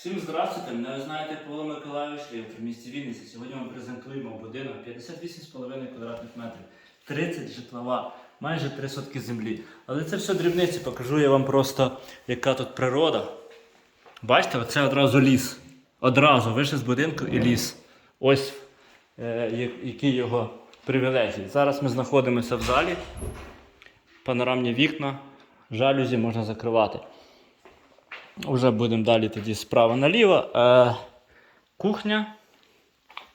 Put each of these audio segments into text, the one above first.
Всім здравствуйте, мене знаєте Павло Миколайович, я в місті Вінниці. Сьогодні ми презентуємо будинок 58,5 квадратних метрів, 30 житлова, майже 3 сотки землі. Але це все дрібниці, покажу я вам просто, яка тут природа. Бачите, оце одразу ліс. Одразу вийшли з будинку і ліс. Ось е, які його привілегії. Зараз ми знаходимося в залі. Панорамні вікна, жалюзі можна закривати. Уже будемо далі тоді справа наліво. Е, кухня,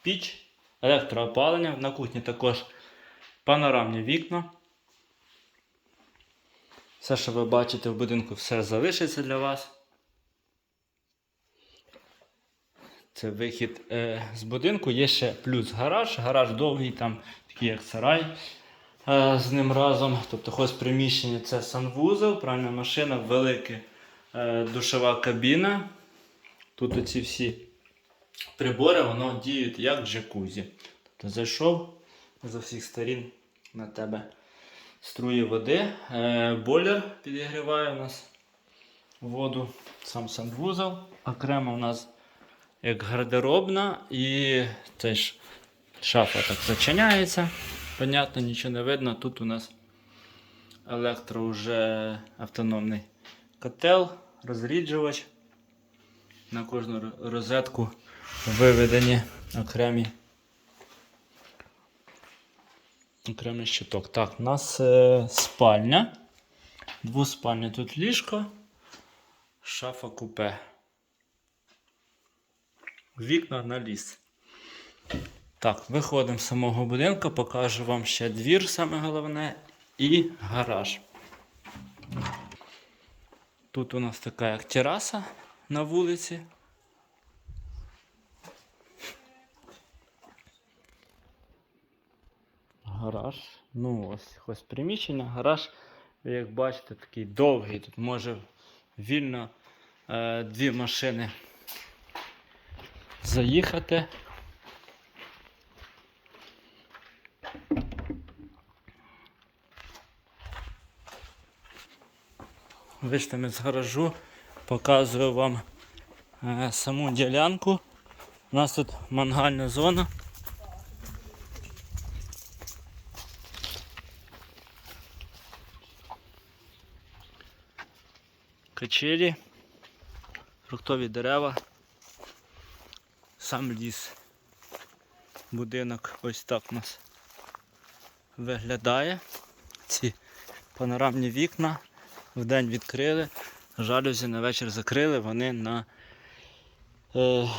піч, електроопалення. На кухні також панорамні вікна. Все, що ви бачите в будинку, все залишиться для вас. Це вихід е, з будинку. Є ще плюс гараж. Гараж довгий, там такий як сарай е, з ним разом. Тобто ось приміщення це санвузол, пральна машина, велике душова кабіна. Тут оці всі прибори воно діють як джакузі. Тобто зайшов з усіх сторін на тебе струї води. Е, бойлер підігріває у нас воду, сам санвузол. Окремо у нас як гардеробна і теж шафа так зачиняється. Понятно, нічого не видно. Тут у нас електро уже автономний котел, розріджувач. На кожну розетку виведені окремі. Окремий щиток. Так, у нас е, спальня. Двоспальня тут ліжко, шафа купе. Вікна на ліс. Так, виходимо з самого будинку, покажу вам ще двір, саме головне, і гараж. Тут у нас така як тераса на вулиці. Гараж. Ну ось, ось приміщення. Гараж, як бачите, такий довгий. Тут може вільно е, дві машини заїхати. Вийшли ми з гаражу, показую вам е, саму ділянку. У нас тут мангальна зона. Качелі, фруктові дерева, сам ліс. Будинок ось так у нас виглядає. Ці панорамні вікна вдень відкрили, жалюзі на вечір закрили, вони на е,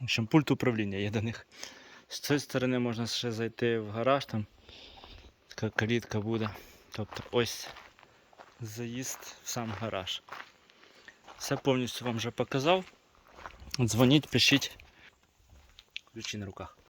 в общем, пульт управління є до них. З цієї сторони можна ще зайти в гараж, там така калітка буде. Тобто ось заїзд в сам гараж. Все повністю вам вже показав. Дзвоніть, пишіть. Ключі на руках.